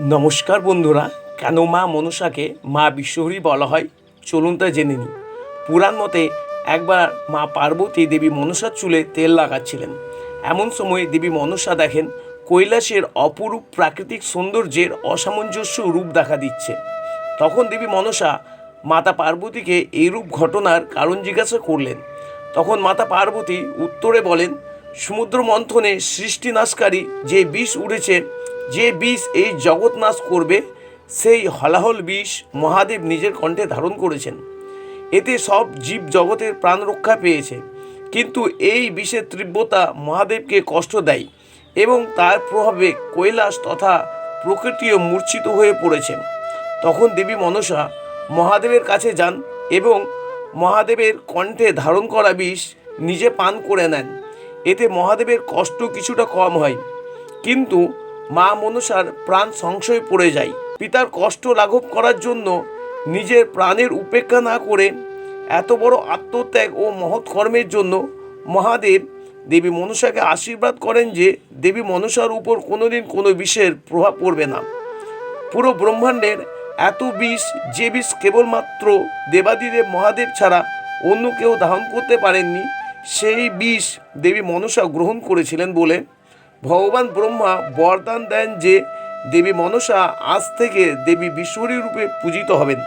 নমস্কার বন্ধুরা, কেন মা মনসাকে মা বিশ্বহরী বলা হয়? চলুন তা জেনে নিই। পুরাণ মতে একবার মা পার্বতী দেবী মনসার চুলে তেল লাগাচ্ছিলেন। এমন সময় দেবী মনসা দেখেন কৈলাসের অপরূপ প্রাকৃতিক সৌন্দর্যের অসামঞ্জস্য রূপ দেখা দিচ্ছে। তখন দেবী মনসা মাতা পার্বতীকে এইরূপ ঘটনার কারণ জিজ্ঞাসা করলেন। তখন মাতা পার্বতী উত্তরে বলেন সমুদ্র মন্থনে সৃষ্টিনাশকারী যে বিষ উড়েছে যে বিষ এই জগৎ নাশ করবে, সেই হলাহল বিষ মহাদেব নিজের কণ্ঠে ধারণ করেছেন। এতে সব জীব জগতের প্রাণ রক্ষা পেয়েছে। কিন্তু এই বিষের তীব্রতা মহাদেবকে কষ্ট দেয় এবং তার প্রভাবে কৈলাস তথা প্রকৃতিও মূর্ছিত হয়ে পড়েছে। তখন দেবী মনসা মহাদেবের কাছে যান এবং মহাদেবের কণ্ঠে ধারণ করা বিষ নিজে পান করে নেন। এতে মহাদেবের কষ্ট কিছুটা কম হয়। কিন্তু মা মনসার প্রাণ সংশয় পড়ে যায়। পিতার কষ্ট লাঘব করার জন্য নিজের প্রাণের উপেক্ষা না করে এত বড় আত্মত্যাগ ও মহৎ কর্মের জন্য মহাদেব দেবী মনসাকে আশীর্বাদ করেন যে দেবী মনসার উপর কোনোদিন কোনো বিষের প্রভাব পড়বে না। পুরো ব্রহ্মাণ্ডের এত বিষ, যে বিষ কেবলমাত্র দেবাদিদেব মহাদেব ছাড়া অন্য কেউ ধারণ করতে পারেননি, সেই বিষ দেবী মনসা গ্রহণ করেছিলেন বলে ভগবান ব্রহ্মা বরদান দেন যে দেবী মনসা আজ থেকে দেবী বিশ্বরী রূপে পূজিত হবেন।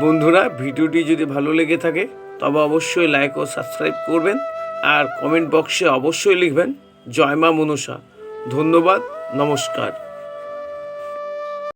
বন্ধুরা, ভিডিওটি যদি ভালো লেগে থাকে, তবে অবশ্যই লাইক ও সাবস্ক্রাইব করবেন আর কমেন্ট বক্সে অবশ্যই লিখবেন, জয় মা মনসা। ধন্যবাদ, নমস্কার।